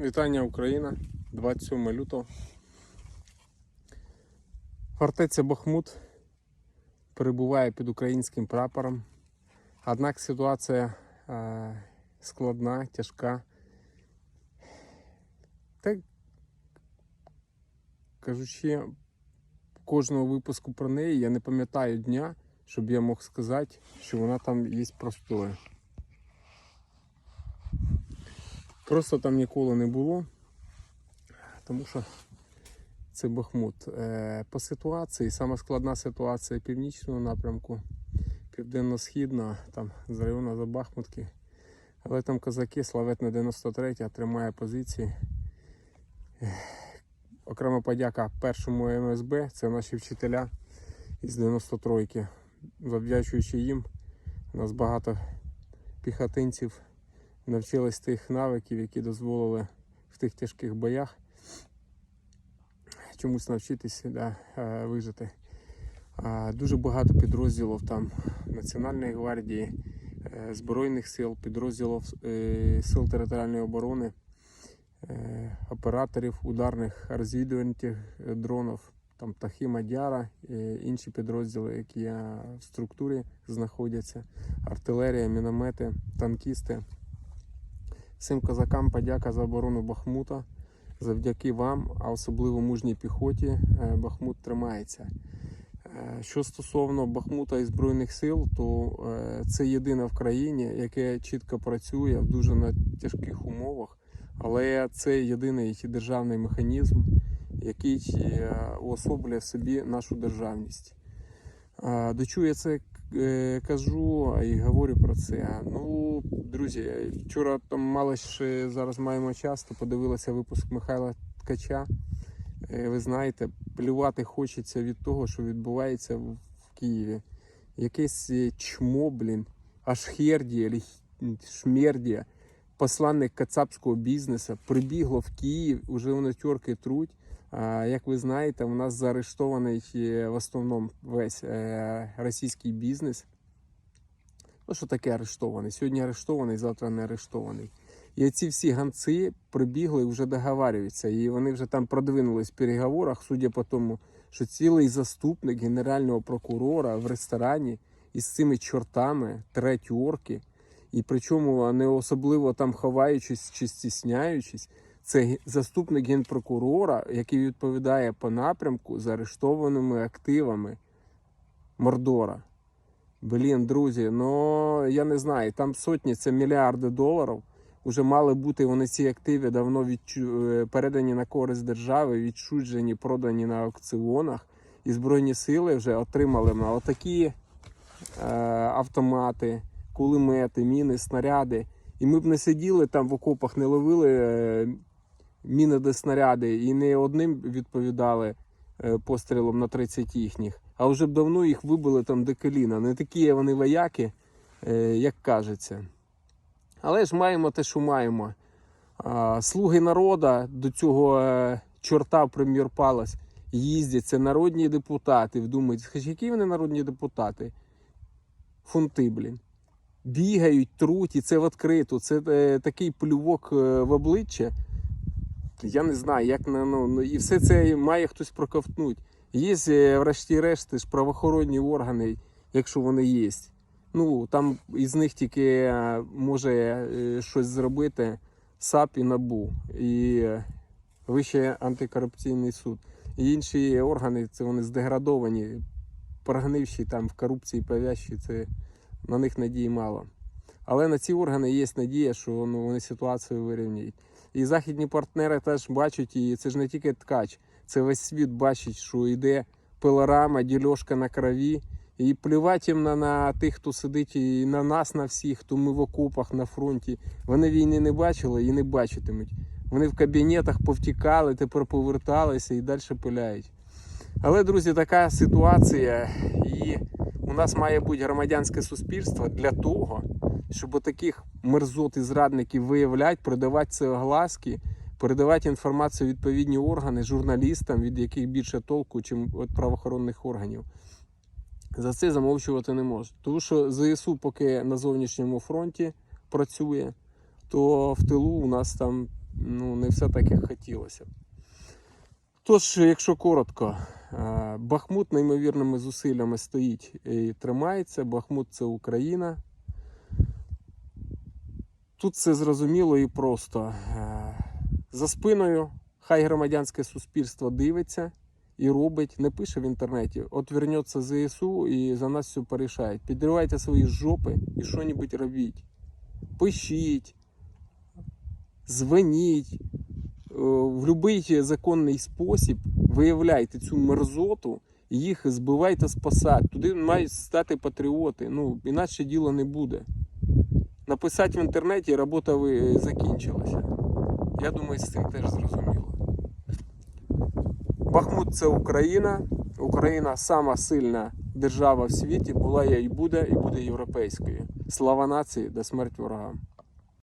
Вітання Україна, 27 лютого. Фортеця Бахмут перебуває під українським прапором. Однак ситуація е, складна, тяжка. Та кажучи, кожного випуску про неї я не пам'ятаю дня, щоб я мог сказати, що вона там є простою. Просто там ніколи не було, тому що це Бахмут. Е, По ситуації, сама складна ситуація північного напрямку, південно-східна, там з району за Бахмутки. Але там козаки, славетна 93 тримає позиції. Окрема подяка першому МСБ, це наші вчителя із 93-ки. Завдячуючи їм, у нас багато піхотинців навчились тих навиків, які дозволили в тих тяжких боях чомусь навчитися да, е, вижити. Дуже багато підрозділів там Національної гвардії, е, Збройних сил, підрозділів е, Сил територіальної оборони, операторів ударних розвідувальних дронів, там Тахі Мадяра, інші підрозділи, які в структурі знаходяться, артилерія, міномети, танкісти. Всім козакам подяка за оборону Бахмута. Завдяки вам, а особливо мужній піхоті, е, Бахмут тримається. Е, Що стосовно Бахмута і Збройних сил, то е, це єдине в країні, яке чітко працює в дуже на тяжких умовах, але це єдиний державний механізм, який уособлює в собі нашу державність. А, До чого я це кажу і говорю про це? Ну, друзі, вчора там мало ще зараз маємо час, то подивилися випуск Михайла Ткача. Е, Ви знаєте, плювати хочеться від того, що відбувається в в Києві. Якесь е, чмо, блін, аж хердія, шмердія, посланник кацапського бізнесу, прибігло в Київ, уже вони тьорки труть. Як ви знаєте, у нас заарештований в основному весь е, російський бізнес. Ну, що таке арештований? Сьогодні арештований, завтра не арештований. І ці всі ганці прибігли і вже договарюються. І вони вже там продвинулись в переговорах, судя по тому, що цілий заступник генерального прокурора в ресторані із цими чортами, третьорки, і причому не особливо там ховаючись чи стісняючись, це заступник генпрокурора, який відповідає по напрямку з арештованими активами Мордора. Блін, друзі, ну я не знаю, там сотні, це мільярди доларів. Уже мали бути вони ці активи давно відчу... е, передані на користь держави, відчуджені, продані на аукціонах. І Збройні сили вже отримали на отакі е, автомати, кулемети, міни, снаряди. І ми б не сиділи там в окопах, не ловили е, міни де снаряди і не одним відповідали е, пострілом на 30 їхніх, а вже б давно їх вибили там до коліна. Не такі вони вояки, е, як кажеться. Але ж маємо те, що маємо. Слуги народа до цього е, чорта прем'єр Палас їздять. Це народні депутати. Вдумайтесь, хоч які вони народні депутати? Фунти, блін. Бігають, труть, і це відкрито. Це такий плювок в обличчя. Я не знаю, як на ну, ну і все це має хтось проковтнути. Є, е, врешті-решт, ж правоохоронні органи, якщо вони є. Ну, там із них тільки е, може е, щось зробити САП і НАБУ, і Вищий антикорупційний суд. І інші органи, це вони здеградовані, прогнивші там в корупції пов'ящі, це на них надії мало. Але на ці органи є надія, що ну, вони ситуацію вирівняють. І західні партнери теж бачать, і це ж не тільки ткач, це весь світ бачить, що йде пилорама, дільошка на крові. І плювати їм на, на тих, хто сидить, і на нас, на всіх, хто ми в окопах на фронті. Вони війни не бачили і не бачитимуть. Вони в кабінетах повтікали, тепер поверталися і далі пиляють. Але, друзі, така ситуація, і нас має бути громадянське суспільство для того, щоб таких мерзот і зрадників виявляти, продавати це огласки, передавати інформацію відповідні органи журналістам, від яких більше толку, ніж від правоохоронних органів. За це замовчувати не можуть. Тому що ЗСУ поки на зовнішньому фронті працює, то в тилу у нас там ну, не все так, як хотілося. Тож, якщо коротко, е, Бахмут неймовірними зусиллями стоїть і тримається. Бахмут це Україна. Тут все зрозуміло і просто. Е, За спиною хай громадянське суспільство дивиться і робить, не пише в інтернеті. От вернеться ЗСУ і за нас все порішають. Підривайте свої жопи і що-небудь робіть. Пишіть, дзвоніть, е, в будь-який законний спосіб виявляйте цю мерзоту, їх збивайте посад. Туди мають стати патріоти. Ну, іначе діло не буде. Написати в інтернеті робота ви- закінчилася. Я думаю, з цим теж зрозуміло. Бахмут це Україна. Україна сама сильна держава в світі, була є і буде, і буде європейською. Слава нації, до смерть ворогам.